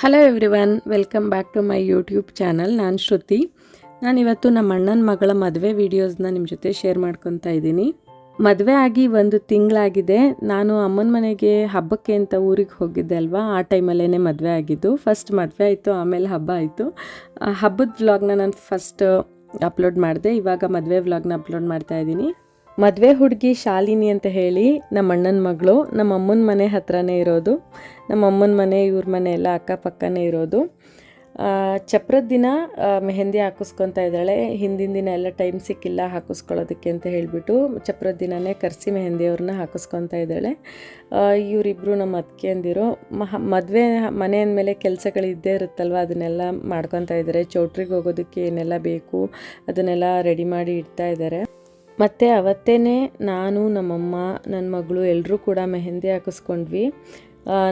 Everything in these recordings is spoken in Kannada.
Hello everyone welcome back to my YouTube channel ನಾನು ಶ್ರುತಿ. ನಾನಿವತ್ತು ನಮ್ಮ ಅಣ್ಣನ ಮಗಳ ಮದುವೆ ವೀಡಿಯೋಸ್ನ ನಿಮ್ಮ ಜೊತೆ ಶೇರ್ ಮಾಡ್ಕೊತಾ ಇದ್ದೀನಿ. ಮದುವೆ ಆಗಿ ಒಂದು ತಿಂಗಳಾಗಿದೆ. ನಾನು ಅಮ್ಮನ ಮನೆಗೆ ಹಬ್ಬಕ್ಕೆ ಅಂತ ಊರಿಗೆ ಹೋಗಿದ್ದೆ ಅಲ್ವಾ? ಆ ಟೈಮಲ್ಲೇ ಮದುವೆ ಆಗಿದ್ದು. ಫಸ್ಟ್ ಮದುವೆ ಆಯಿತು, ಆಮೇಲೆ ಹಬ್ಬ ಆಯಿತು. ಹಬ್ಬದ ವ್ಲಾಗ್ನ ನಾನು ಫಸ್ಟ್ ಅಪ್ಲೋಡ್ ಮಾಡಿದೆ. ಇವಾಗ ಮದುವೆ ವ್ಲಾಗ್ನ ಅಪ್ಲೋಡ್ ಮಾಡ್ತಾ ಇದ್ದೀನಿ. ಮದುವೆ ಹುಡುಗಿ ಶಾಲಿನಿ ಅಂತ ಹೇಳಿ ನಮ್ಮ ಅಣ್ಣನ ಮಗಳು ನಮ್ಮ ಅಮ್ಮನ ಮನೆ ಹತ್ರನೇ ಇರೋದು. ನಮ್ಮ ಅಮ್ಮನ ಮನೆ, ಇವ್ರ ಮನೆ ಎಲ್ಲ ಅಕ್ಕಪಕ್ಕನೇ ಇರೋದು. ಚಪ್ರದ ದಿನ ಮೆಹಂದಿ ಹಾಕಿಸ್ಕೊತಾ ಇದ್ದಾಳೆ. ಹಿಂದಿನ ದಿನ ಎಲ್ಲ ಟೈಮ್ ಸಿಕ್ಕಿಲ್ಲ ಹಾಕಿಸ್ಕೊಳ್ಳೋದಕ್ಕೆ ಅಂತ ಹೇಳಿಬಿಟ್ಟು ಚಪ್ರದ ದಿನನೇ ಕರೆಸಿ ಮೆಹಂದಿಯವ್ರನ್ನ ಹಾಕಿಸ್ಕೊತಾ ಇದ್ದಾಳೆ. ಇವರಿಬ್ಬರು ನಮ್ಮ ಅತ್ತಿಗೆ ಅಂದಿರು, ಮಹ, ಮದುವೆ ಮನೆ ಅಂದಮೇಲೆ ಕೆಲಸಗಳು ಇದ್ದೇ ಇರುತ್ತಲ್ವ? ಅದನ್ನೆಲ್ಲ ಮಾಡ್ಕೊತಾ ಇದ್ದಾರೆ. ಚೌಟ್ರಿಗೆ ಹೋಗೋದಕ್ಕೆ ಏನೆಲ್ಲ ಬೇಕು? ಅದನ್ನೆಲ್ಲ ರೆಡಿ ಮಾಡಿ ಇಡ್ತಾ ಇದ್ದಾರೆ. ಮತ್ತು ಅವತ್ತೇ ನಾನು, ನಮ್ಮಮ್ಮ ನನ್ನ ಮಗಳು ಎಲ್ಲರೂ ಕೂಡ ಮೆಹಂದಿ ಹಾಕಿಸ್ಕೊಂಡ್ವಿ.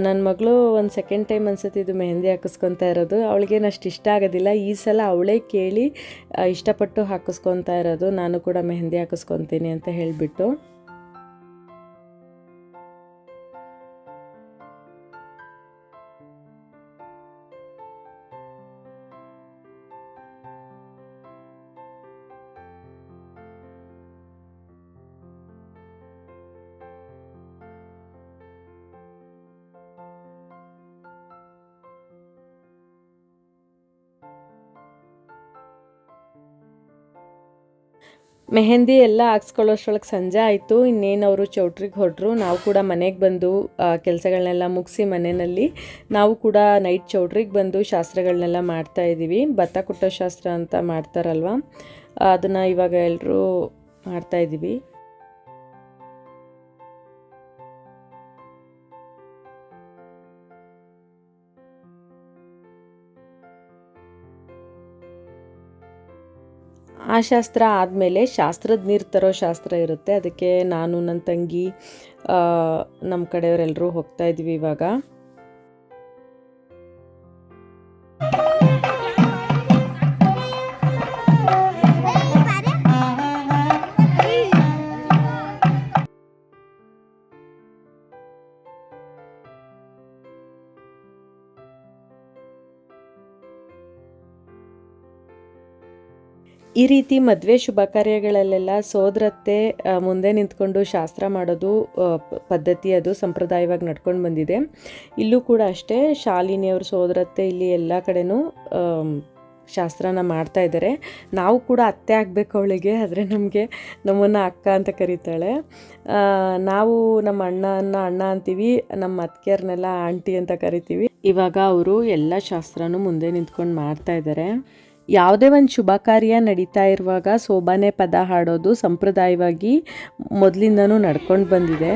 ನನ್ನ ಮಗಳು ಒಂದು ಸೆಕೆಂಡ್ ಟೈಮ್ ಅನ್ಸುತ್ತೆ ಇದು ಮೆಹಂದಿ ಹಾಕಿಸ್ಕೊತಾ ಇರೋದು. ಅವಳಿಗೇನು ಅಷ್ಟು ಇಷ್ಟ ಆಗೋದಿಲ್ಲ. ಈ ಸಲ ಅವಳೇ ಕೇಳಿ ಇಷ್ಟಪಟ್ಟು ಹಾಕಿಸ್ಕೊತಾ ಇರೋದು. ನಾನು ಕೂಡ ಮೆಹಂದಿ ಹಾಕಿಸ್ಕೊತೀನಿ ಅಂತ ಹೇಳಿಬಿಟ್ಟು. ಮೆಹಂದಿ ಎಲ್ಲ ಹಾಕ್ಸ್ಕೊಳ್ಳೋಷ್ಟೊಳಗೆ ಸಂಜೆ ಆಯಿತು, ಇನ್ನೇನು ಅವರು ಚೌಟ್ರಿಗೆ ಹೊರಟ್ರು, ನಾವು ಕೂಡ ಮನೆಗೆ ಬಂದು ಕೆಲಸಗಳನ್ನೆಲ್ಲ ಮುಗಿಸಿ ಮನೆಯಲ್ಲಿ ನಾವು ಕೂಡ ನೈಟ್ ಚೌಟ್ರಿಗೆ ಬಂದು ಶಾಸ್ತ್ರಗಳನ್ನೆಲ್ಲ ಮಾಡ್ತಾ ಇದ್ದೀವಿ ಭತ್ತ ಕುಟ್ಟೋ ಶಾಸ್ತ್ರ ಅಂತ ಮಾಡ್ತಾರಲ್ವ, ಅದನ್ನು ಇವಾಗ ಎಲ್ಲರೂ ಮಾಡ್ತಾ ಆ ಶಾಸ್ತ್ರ ಆದಮೇಲೆ ಶಾಸ್ತ್ರದ ನೀರು ತರೋ ಶಾಸ್ತ್ರ ಇರುತ್ತೆ. ಅದಕ್ಕೆ ನಾನು ನನ್ನ ತಂಗಿ ನಮ್ಮ ಕಡೆಯವರೆಲ್ಲರೂ ಹೋಗ್ತಾ ಇದ್ವಿ ಇವಾಗ. ಈ ರೀತಿ ಮದುವೆ ಶುಭ ಕಾರ್ಯಗಳಲ್ಲೆಲ್ಲ ಸೋದರತ್ತೆ ಮುಂದೆ ನಿಂತ್ಕೊಂಡು ಶಾಸ್ತ್ರ ಮಾಡೋದು ಪದ್ಧತಿ ಅದು ಸಂಪ್ರದಾಯವಾಗಿ ನಡ್ಕೊಂಡು ಬಂದಿದೆ. ಇಲ್ಲೂ ಕೂಡ ಅಷ್ಟೇ ಶಾಲಿನಿಯವ್ರ ಸೋದರತ್ತೆ ಇಲ್ಲಿ ಎಲ್ಲ ಆಮ್, ಶಾಸ್ತ್ರನ ಮಾಡ್ತಾ ಇದ್ದಾರೆ. ನಾವು ಕೂಡ ಅತ್ತೆ ಆಗಬೇಕು ಅವಳಿಗೆ ಆದರೆ ನಮಗೆ ನಮ್ಮನ್ನು ಅಕ್ಕ ಅಂತ ಕರೀತಾಳೆ. ನಾವು ನಮ್ಮ ಅಣ್ಣನ ಅಣ್ಣ ಅಂತೀವಿ ನಮ್ಮ ಅತ್ತಿಗೆಯರ್ನೆಲ್ಲ ಆಂಟಿ ಅಂತ ಕರಿತೀವಿ. ಇವಾಗ ಅವರು ಎಲ್ಲ ಶಾಸ್ತ್ರನೂ ಮುಂದೆ ನಿಂತ್ಕೊಂಡು ಮಾಡ್ತಾ ಇದ್ದಾರೆ. ಯಾವುದೇ ಒಂದು ಶುಭ ಕಾರ್ಯ ನಡೀತಾ ಇರುವಾಗ ಸೋಬಾನೆ ಪದ ಹಾಡೋದು ಸಂಪ್ರದಾಯವಾಗಿ ಮೊದಲಿಂದನೂ ನಡ್ಕೊಂಡು ಬಂದಿದೆ.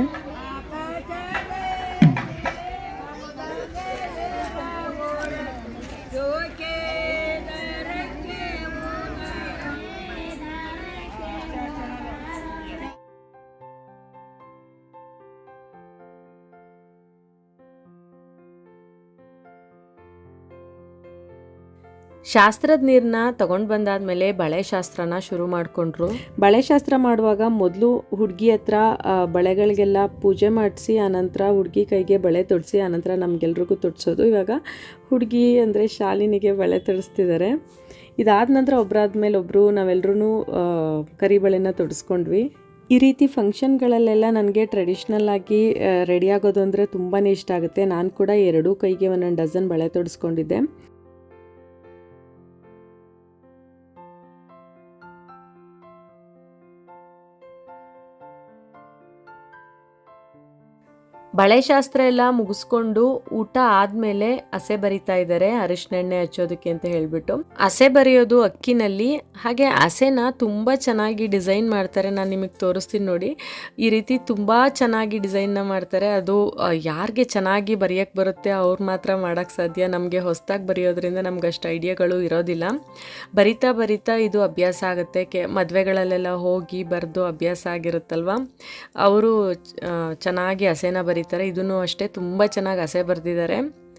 ಶಾಸ್ತ್ರದ ನೀರನ್ನ ತಗೊಂಡು ಬಂದಾದ್ಮೇಲೆ ಬಳೆ ಶಾಸ್ತ್ರನ ಶುರು ಮಾಡಿಕೊಂಡ್ರು? ಬಳೆ ಶಾಸ್ತ್ರ ಮಾಡುವಾಗ ಮೊದಲು ಹುಡುಗಿ ಹತ್ರ ಬಳೆಗಳಿಗೆಲ್ಲ ಪೂಜೆ ಮಾಡಿಸಿ, ಆನಂತರ ಹುಡುಗಿ ಕೈಗೆ ಬಳೆ ತೊಡಿಸಿ, ಆನಂತರ ನಮಗೆಲ್ರಿಗೂ ತೊಡಿಸೋದು. ಇವಾಗ ಹುಡುಗಿ ಅಂದರೆ ಶಾಲಿನಿಗೆ ಬಳೆ ತೊಡಿಸ್ತಿದ್ದಾರೆ ಇದಾದ ನಂತರ ಒಬ್ಬರಾದ್ಮೇಲೆ ಒಬ್ಬರು ನಾವೆಲ್ಲರೂ ಕರಿಬಳೆನ ತೊಡಿಸ್ಕೊಂಡ್ವಿ. ಈ ರೀತಿ ಫಂಕ್ಷನ್ಗಳಲ್ಲೆಲ್ಲ ನನಗೆ ಟ್ರೆಡಿಷ್ನಲ್ ಆಗಿ ರೆಡಿ ಆಗೋದು ಅಂದರೆ ತುಂಬಾ ಇಷ್ಟ ಆಗುತ್ತೆ. ನಾನು ಕೂಡ ಎರಡೂ ಕೈಗೆ ಒಂದೊಂದು ಡಜನ್ ಬಳೆ ತೊಡಿಸ್ಕೊಂಡಿದ್ದೆ. ಬಳೆ ಶಾಸ್ತ್ರ ಎಲ್ಲ ಮುಗಿಸ್ಕೊಂಡು ಊಟ ಆದ್ಮೇಲೆ ಹಸೆ ಬರಿತಾ ಇದ್ದಾರೆ ಅರಿಶಿನೆಣ್ಣೆ ಹಚ್ಚೋದಕ್ಕೆ ಅಂತ ಹೇಳ್ಬಿಟ್ಟು. ಹಸೆ ಬರೆಯೋದು ಅಕ್ಕಿನಲ್ಲಿ ಹಾಗೆ ಹಸೆನ ತುಂಬಾ ಚೆನ್ನಾಗಿ ಡಿಸೈನ್ ಮಾಡ್ತಾರೆ, ನಾನು ನಿಮಗೆ ತೋರಿಸ್ತೀನಿ ನೋಡಿ. ಈ ರೀತಿ ತುಂಬಾ ಚೆನ್ನಾಗಿ ಡಿಸೈನ್ನ ಮಾಡ್ತಾರೆ. ಅದು ಯಾರಿಗೆ ಚೆನ್ನಾಗಿ ಬರೆಯೋಕ್ಕೆ ಬರುತ್ತೆ ಅವ್ರು ಮಾತ್ರ ಮಾಡೋಕ್ಕೆ ಸಾಧ್ಯ. ನಮಗೆ ಹೊಸದಾಗಿ ಬರೆಯೋದ್ರಿಂದ ನಮ್ಗೆ ಅಷ್ಟು ಐಡಿಯಾಗಳು ಇರೋದಿಲ್ಲ. ಬರಿತಾ ಬರಿತಾ ಇದು ಅಭ್ಯಾಸ ಆಗುತ್ತೆ. ಕೆ, ಮದುವೆಗಳಲ್ಲೆಲ್ಲ ಹೋಗಿ ಬರೆದು ಅಭ್ಯಾಸ ಆಗಿರುತ್ತಲ್ವ? ಅವರು ಚೆನ್ನಾಗಿ ಹಸೆನ ಬರೀತಾರೆ ಇದನ್ನು ಅಷ್ಟೇ ತುಂಬ ಚೆನ್ನಾಗಿ ಹಸೆ ಬರೆದಿದ್ದಾರೆ.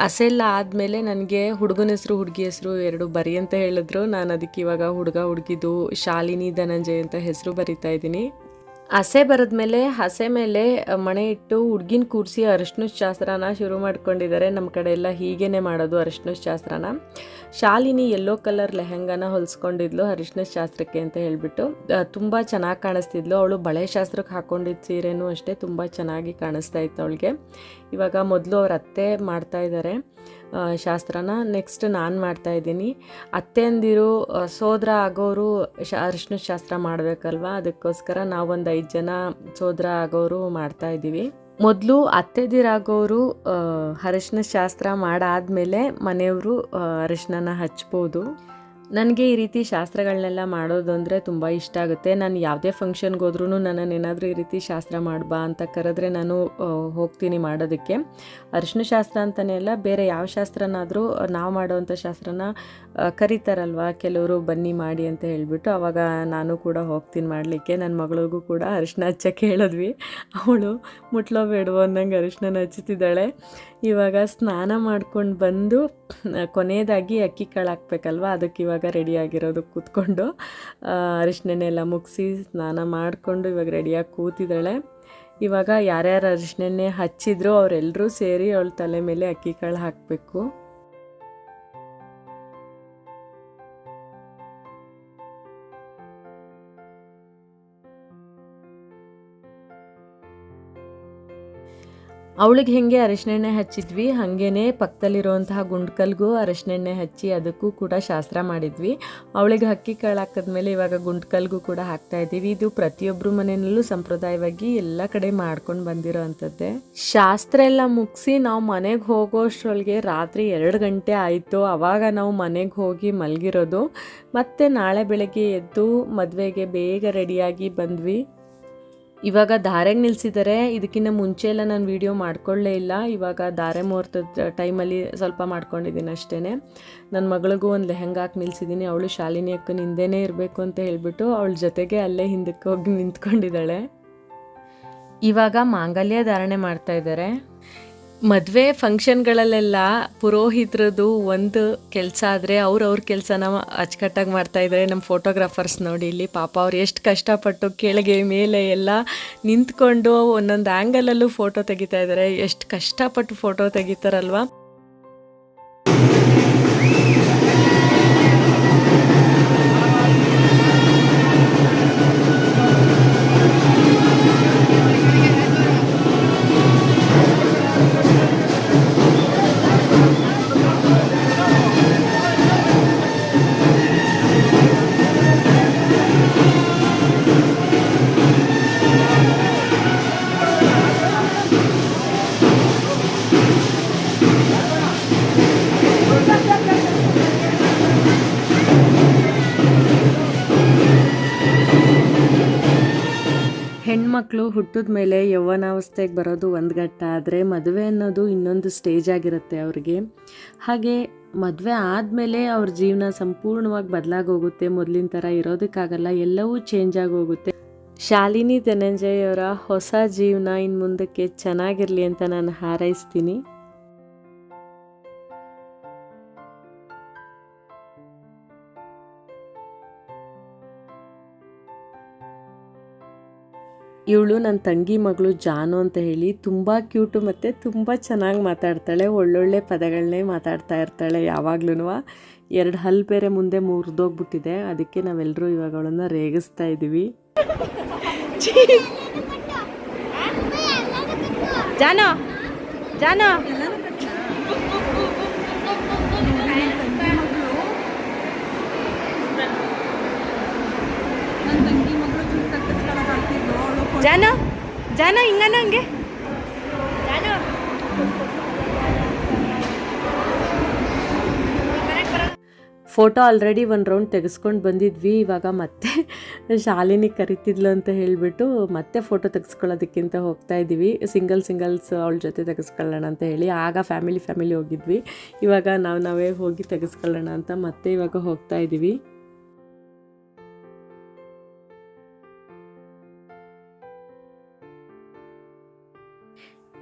ಹಸೆ ಎಲ್ಲ ಆದಮೇಲೆ ನನಗೆ ಹುಡುಗನ ಹೆಸರು, ಹುಡುಗಿ ಹೆಸರು ಎರಡು ಬರಿ ಅಂತ ಹೇಳಿದ್ರು. ನಾನು ಅದಕ್ಕೆ ಇವಾಗ ಹುಡುಗ, ಹುಡುಗಿದು ಶಾಲಿನಿ ಧನಂಜಯ್ ಅಂತ ಹೆಸರು ಬರಿತಾ ಇದ್ದೀನಿ. ಹಸೆ ಬರೆದ್ಮೇಲೆ ಹಸೆ ಮೇಲೆ ಮಣೆ ಇಟ್ಟು ಹುಡ್ಗಿನ ಕೂರಿಸಿ ಅರಿಶಿನದ ಶಾಸ್ತ್ರನ ಶುರು ಮಾಡ್ಕೊಂಡಿದ್ದಾರೆ ನಮ್ಮ ಕಡೆ ಎಲ್ಲ ಹೀಗೇನೆ ಮಾಡೋದು ಅರಿಶಿನದ ಶಾಸ್ತ್ರನ. ಶಾಲಿನಿ ಯೆಲ್ಲೋ ಕಲರ್ ಲೆಹಂಗಾನ ಹೊಲಿಸ್ಕೊಂಡಿದ್ಲು ಅರಿಶಿನದ ಶಾಸ್ತ್ರಕ್ಕೆ ಅಂತ ಹೇಳಿಬಿಟ್ಟು. ತುಂಬ ಚೆನ್ನಾಗಿ ಕಾಣಿಸ್ತಿದ್ಲು. ಅವಳು ಬಳೆ ಶಾಸ್ತ್ರಕ್ಕೆ ಹಾಕೊಂಡಿದ್ದ ಸೀರೆನೂ ಅಷ್ಟೇ ತುಂಬ ಚೆನ್ನಾಗಿ ಕಾಣಿಸ್ತಾ ಇತ್ತು ಅವಳಿಗೆ. ಇವಾಗ ಮೊದಲು ಅವ್ರ ಅತ್ತೆ ಮಾಡ್ತಾ ಇದ್ದಾರೆ ಆ, ಶಾಸ್ತ್ರನ ನೆಕ್ಸ್ಟ್ ನಾನು ಮಾಡ್ತಾ ಇದ್ದೀನಿ. ಅತ್ತೆಯಂದಿರು ಆ, ಸೋದರ ಆಗೋರು ಶ ಅರಿಶಿನ ಶಾಸ್ತ್ರ ಮಾಡಬೇಕಲ್ವ? ಅದಕ್ಕೋಸ್ಕರ ನಾವೊಂದು ಐದು ಜನ ಸೋದರ ಆಗೋರು ಮಾಡ್ತಾ ಇದ್ದೀವಿ. ಮೊದಲು ಅತ್ತೆದಿರಾಗೋರು ಅರಿಶಿನ ಶಾಸ್ತ್ರ ಮಾಡಾದಮೇಲೆ ಮನೆಯವರು ಅರಿಶಿನ ಹಚ್ಬೋದು. ನನಗೆ ಈ ರೀತಿ ಶಾಸ್ತ್ರಗಳನ್ನೆಲ್ಲ ಮಾಡೋದು ಅಂದರೆ ತುಂಬ ಇಷ್ಟ ಆಗುತ್ತೆ. ನಾನು ಯಾವುದೇ ಫಂಕ್ಷನ್ಗೆ ಹೋದ್ರೂ ನನ್ನನ್ನು ಏನಾದರೂ ಈ ರೀತಿ ಶಾಸ್ತ್ರ ಮಾಡ್ಬಾ ಅಂತ ಕರೆದ್ರೆ ನಾನು ಹೋಗ್ತೀನಿ ಮಾಡೋದಕ್ಕೆ. ಅರಿಶಿನ ಶಾಸ್ತ್ರ ಅಂತಲೇ ಅಲ್ಲ, ಬೇರೆ ಯಾವ ಶಾಸ್ತ್ರನಾದರೂ ನಾವು ಮಾಡೋವಂಥ ಶಾಸ್ತ್ರನ ಕರೀತಾರಲ್ವ? ಕೆಲವರು ಬನ್ನಿ ಮಾಡಿ ಅಂತ ಹೇಳಿಬಿಟ್ಟು ಅವಾಗ ನಾನು ಕೂಡ ಹೋಗ್ತೀನಿ ಮಾಡಲಿಕ್ಕೆ. ನನ್ನ ಮಗಳಿಗೂ ಕೂಡ ಅರಿಶಿನ ಹಚ್ಚಕ್ಕೆ ಹೇಳಿದ್ವಿ ಅವಳು ಮುಟ್ಲೋ ಬೇಡವೋ ಅನ್ನಂಗೆ ಅರಿಶಿನ ಹಚ್ಚುತ್ತಿದ್ದಾಳೆ ಇವಾಗ ಸ್ನಾನ ಮಾಡ್ಕೊಂಡು ಬಂದು ಕೊನೆಯದಾಗಿ ಅಕ್ಕಿ ಕಾಳು ಹಾಕ್ಬೇಕಲ್ವ ಅದಕ್ಕೆ ಇವಾಗ ರೆಡಿಯಾಗಿರೋದು ಕೂತ್ಕೊಂಡು. ಅರಿಶಿನೆಲ್ಲ ಮುಗಿಸಿ ಸ್ನಾನ ಮಾಡಿಕೊಂಡು ಇವಾಗ ರೆಡಿಯಾಗಿ ಕೂತಿದ್ದಾಳೆ. ಇವಾಗ ಯಾರ್ಯಾರು ಅರಿಶಿನೆಣ್ಣೆ ಹಚ್ಚಿದ್ರು ಅವರೆಲ್ಲರೂ ಸೇರಿ ಅವಳ ತಲೆ ಮೇಲೆ ಅಕ್ಕಿ ಕಾಳು ಹಾಕಬೇಕು. ಅವಳಿಗೆ ಹೆಂಗೆ ಅರಶಿಣೆಣ್ಣೆ ಹಚ್ಚಿದ್ವಿ, ಹಾಗೇನೆ ಪಕ್ಕದಲ್ಲಿರುವಂತಹ ಗುಂಡ್ಕಲ್ಗೂ ಅರಶಿಣೆಣ್ಣೆ ಹಚ್ಚಿ ಅದಕ್ಕೂ ಕೂಡ ಶಾಸ್ತ್ರ ಮಾಡಿದ್ವಿ. ಅವಳಿಗೆ ಹಕ್ಕಿ ಕಾಳು ಹಾಕಿದ್ಮೇಲೆ ಇವಾಗ ಗುಂಡ್ಕಲ್ಗೂ ಕೂಡ ಹಾಕ್ತಾ ಇದ್ದೀವಿ. ಇದು ಪ್ರತಿಯೊಬ್ಬರು ಮನೆಯಲ್ಲೂ ಸಂಪ್ರದಾಯವಾಗಿ ಎಲ್ಲ ಕಡೆ ಮಾಡ್ಕೊಂಡು ಬಂದಿರೋ ಅಂಥದ್ದೇ. ಶಾಸ್ತ್ರ ಎಲ್ಲ ಮುಗಿಸಿ ನಾವು ಮನೆಗೆ ಹೋಗೋಷ್ಟರೊಳಗೆ ರಾತ್ರಿ ಎರಡು ಗಂಟೆ ಆಯಿತು. ಆವಾಗ ನಾವು ಮನೆಗೆ ಹೋಗಿ ಮಲಗಿರೋದು. ಮತ್ತು ನಾಳೆ ಬೆಳಗ್ಗೆ ಎದ್ದು ಮದುವೆಗೆ ಬೇಗ ರೆಡಿಯಾಗಿ ಬಂದ್ವಿ. ಇವಾಗ ಧಾರೆಗೆ ನಿಲ್ಸಿದ್ದಾರೆ ಇದಕ್ಕಿಂತ ಮುಂಚೆ ಎಲ್ಲ ನಾನು ವೀಡಿಯೋ ಮಾಡ್ಕೊಳ್ಳೇ ಇಲ್ಲ. ಇವಾಗ ಧಾರೆ ಮುಹೂರ್ತದ ಟೈಮಲ್ಲಿ ಸ್ವಲ್ಪ ಮಾಡ್ಕೊಂಡಿದ್ದೀನಿ ಅಷ್ಟೇ ನನ್ನ ಮಗಳಿಗೂ ಒಂದು ಲೆಹಂಗ ಹಾಕಿ ನಿಲ್ಸಿದ್ದೀನಿ ಅವಳು ಶಾಲಿನಿ ಅಕ್ಕನ ಹಿಂದೆನೇ ಇರಬೇಕು ಅಂತ ಹೇಳಿಬಿಟ್ಟು ಅವಳ ಜೊತೆಗೆ ಅಲ್ಲೇ ಹಿಂದಕ್ಕೆ ಹೋಗಿ ನಿಂತ್ಕೊಂಡಿದ್ದಾಳೆ. ಇವಾಗ ಮಾಂಗಲ್ಯ ಧಾರಣೆ ಮಾಡ್ತಾ ಇದ್ದಾರೆ ಮದುವೆ ಫಂಕ್ಷನ್ಗಳಲ್ಲೆಲ್ಲ ಪುರೋಹಿತರದು ಒಂದು ಕೆಲಸ ಆದರೆ ಅವ್ರವ್ರ ಅವ್ರ ಕೆಲಸನ ಅಚ್ಚುಕಟ್ಟಾಗಿ ಮಾಡ್ತಾ ಇದ್ದಾರೆ ನಮ್ಮ ಫೋಟೋಗ್ರಾಫರ್ಸ್ ನೋಡಿ ಇಲ್ಲಿ ಪಾಪ ಅವ್ರು ಎಷ್ಟು ಕಷ್ಟಪಟ್ಟು ಕೆಳಗೆ ಮೇಲೆ ಎಲ್ಲ ನಿಂತ್ಕೊಂಡು ಒಂದೊಂದು ಆ್ಯಂಗಲಲ್ಲೂ ಫೋಟೋ ತೆಗಿತಾ ಇದ್ದಾರೆ ಎಷ್ಟು ಕಷ್ಟಪಟ್ಟು ಫೋಟೋ ತೆಗಿತಾರಲ್ವಾ? ಹೆಣ್ಮಕ್ಳು ಹುಟ್ಟಿದ ಮೇಲೆ ಯೌವನಾವಸ್ಥೆಗೆ ಬರೋದು ಒಂದು ಘಟ್ಟ, ಆದರೆ ಮದುವೆ ಅನ್ನೋದು ಇನ್ನೊಂದು ಸ್ಟೇಜ್ ಆಗಿರುತ್ತೆ ಅವ್ರಿಗೆ. ಹಾಗೆ ಮದುವೆ ಆದಮೇಲೆ ಅವ್ರ ಜೀವನ ಸಂಪೂರ್ಣವಾಗಿ ಬದಲಾಗೋಗುತ್ತೆ, ಮೊದಲಿನ ಥರ ಇರೋದಕ್ಕಾಗಲ್ಲ, ಎಲ್ಲವೂ ಚೇಂಜ್ ಆಗೋಗುತ್ತೆ. ಶಾಲಿನಿ ಅವರ ಹೊಸ ಜೀವನ ಇನ್ನು ಮುಂದಕ್ಕೆ ಚೆನ್ನಾಗಿರಲಿ ಅಂತ ನಾನು ಹಾರೈಸ್ತೀನಿ. ಇವಳು ನನ್ನ ತಂಗಿ ಮಗಳು ಜಾನು ಅಂತ ಹೇಳಿ ತುಂಬ ಕ್ಯೂಟು ಮತ್ತು ತುಂಬ ಚೆನ್ನಾಗಿ ಮಾತಾಡ್ತಾಳೆ, ಒಳ್ಳೊಳ್ಳೆ ಪದಗಳನ್ನೇ ಮಾತಾಡ್ತಾ ಇರ್ತಾಳೆ ಯಾವಾಗ್ಲೂ ಎರಡು ಹಲ್ ಬೇರೆ ಮುಂದೆ ಮುರಿದೋಗ್ಬಿಟ್ಟಿದೆ, ಅದಕ್ಕೆ ನಾವೆಲ್ಲರೂ ಇವಾಗ ಅವಳನ್ನು ರೇಗಿಸ್ತಾ ಇದ್ದೀವಿ ಜಾನೋ ಜಾನೋ. ಜಾನೋ? ಜಾನ ಹಿಂಗನ ಹಂಗೆ? ಫೋಟೋ ಆಲ್ರೆಡಿ ಒಂದು ರೌಂಡ್ ತೆಗೆಸ್ಕೊಂಡು ಬಂದಿದ್ವಿ ಇವಾಗ ಮತ್ತೆ ಶಾಲಿನಿ ಕರಿತಿದ್ಲು ಅಂತ ಹೇಳಿಬಿಟ್ಟು ಮತ್ತೆ ಫೋಟೋ ತೆಗೆಸ್ಕೊಳ್ಳೋದಕ್ಕಿಂತ ಹೋಗ್ತಾ ಇದ್ದೀವಿ ಸಿಂಗಲ್ ಸಿಂಗಲ್ಸ್ ಅವಳ ಜೊತೆ ತೆಗೆಸ್ಕೊಳ್ಳೋಣ ಅಂತ ಹೇಳಿ. ಆಗ ಫ್ಯಾಮಿಲಿ ಫ್ಯಾಮಿಲಿ ಹೋಗಿದ್ವಿ. ಇವಾಗ ನಾವು ನಾವೇ ಹೋಗಿ ತೆಗೆಸ್ಕೊಳ್ಳೋಣ ಅಂತ ಮತ್ತೆ ಇವಾಗ ಹೋಗ್ತಾ ಇದ್ದೀವಿ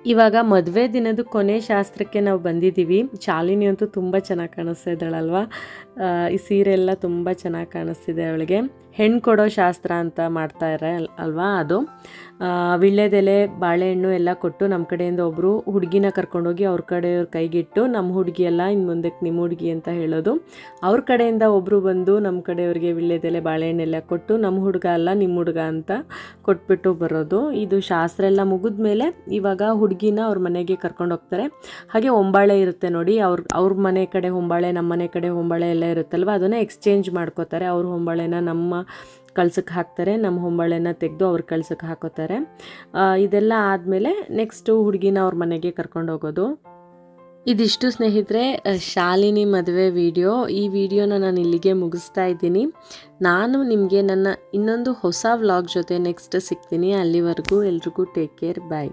ಇವಾಗ ಮದುವೆ ದಿನದ ಕೊನೆ ಶಾಸ್ತ್ರಕ್ಕೆ ನಾವು ಬಂದಿದ್ದೀವಿ. ಶಾಲಿನಿ ಅಂತೂ ತುಂಬ ಚೆನ್ನಾಗಿ ಕಾಣಿಸ್ತಾ ಇದ್ದಾಳಲ್ವಾ? ಈ ಸೀರೆ ಎಲ್ಲ ತುಂಬ ಚೆನ್ನಾಗಿ ಕಾಣಿಸ್ತಿದೆ ಅವಳಿಗೆ. ಹೆಣ್ಣು ಕೊಡೋ ಶಾಸ್ತ್ರ ಅಂತ ಮಾಡ್ತಾರೆ ಅಲ್- ಅಲ್ವಾ ಅದು? ವಿಳ್ಳೆದೆಲೆ ಬಾಳೆಹಣ್ಣು ಎಲ್ಲ ಕೊಟ್ಟು ನಮ್ಮ ಕಡೆಯಿಂದ ಒಬ್ಬರು ಹುಡುಗಿನ ಕರ್ಕೊಂಡೋಗಿ ಅವ್ರ ಕಡೆಯವ್ರ ಕೈಗಿಟ್ಟು ನಮ್ಮ ಹುಡುಗಿ ಎಲ್ಲ ಇನ್ನು ಮುಂದಕ್ಕೆ ನಿಮ್ಮ ಹುಡುಗಿ ಅಂತ ಹೇಳೋದು. ಅವ್ರ ಕಡೆಯಿಂದ ಒಬ್ಬರು ಬಂದು ನಮ್ಮ ಕಡೆಯವ್ರಿಗೆ ವೀಳ್ಯದೆಲೆ ಬಾಳೆಹಣ್ಣೆಲ್ಲ ಕೊಟ್ಟು ನಮ್ಮ ಹುಡುಗ ಅಲ್ಲ ನಿಮ್ಮ ಹುಡುಗ ಅಂತ ಕೊಟ್ಬಿಟ್ಟು ಬರೋದು. ಇದು ಶಾಸ್ತ್ರ ಎಲ್ಲ ಮುಗಿದ್ಮೇಲೆ ಇವಾಗ ಹುಡುಗಿನ ಅವ್ರ ಮನೆಗೆ ಕರ್ಕೊಂಡು ಹೋಗ್ತಾರೆ. ಹಾಗೆ ಹೊಂಬಾಳೆ ಇರುತ್ತೆ ನೋಡಿ, ಅವ್ರ ಅವ್ರ ಮನೆ ಕಡೆ ಹೊಂಬಾಳೆ ನಮ್ಮ ಮನೆ ಕಡೆ ಹೊಂಬಾಳೆ ಎಲ್ಲ ಇರುತ್ತಲ್ವ? ಅದನ್ನು ಎಕ್ಸ್ಚೇಂಜ್ ಮಾಡ್ಕೋತಾರೆ. ಅವ್ರ ಹೊಂಬಾಳೆನ ನಮ್ಮ ಕಳ್ಸಕ್ಕೆ ಹಾಕ್ತಾರೆ ನಮ್ಮ ಹೊಂಬಾಳೆನ ತೆಗೆದು ಅವ್ರ ಕಳ್ಸಕ್ಕೆ ಹಾಕೋತಾರೆ. ಇದೆಲ್ಲ ಆದಮೇಲೆ ನೆಕ್ಸ್ಟು ಹುಡುಗಿನ ಅವ್ರ ಮನೆಗೆ ಕರ್ಕೊಂಡು ಹೋಗೋದು. ಇದಿಷ್ಟು ಸ್ನೇಹಿತರೆ ಶಾಲಿನಿ ಮದುವೆ ವಿಡಿಯೋ. ಈ ವಿಡಿಯೋನ ನಾನು ಇಲ್ಲಿಗೆ ಮುಗಿಸ್ತಾ ಇದ್ದೀನಿ. ನಾನು ನಿಮಗೆ ನನ್ನ ಇನ್ನೊಂದು ಹೊಸ ವ್ಲಾಗ್ ಜೊತೆ ನೆಕ್ಸ್ಟ್ ಸಿಗ್ತೀನಿ. ಅಲ್ಲಿವರೆಗೂ ಎಲ್ರಿಗೂ ಟೇಕ್ ಕೇರ್ ಬಾಯ್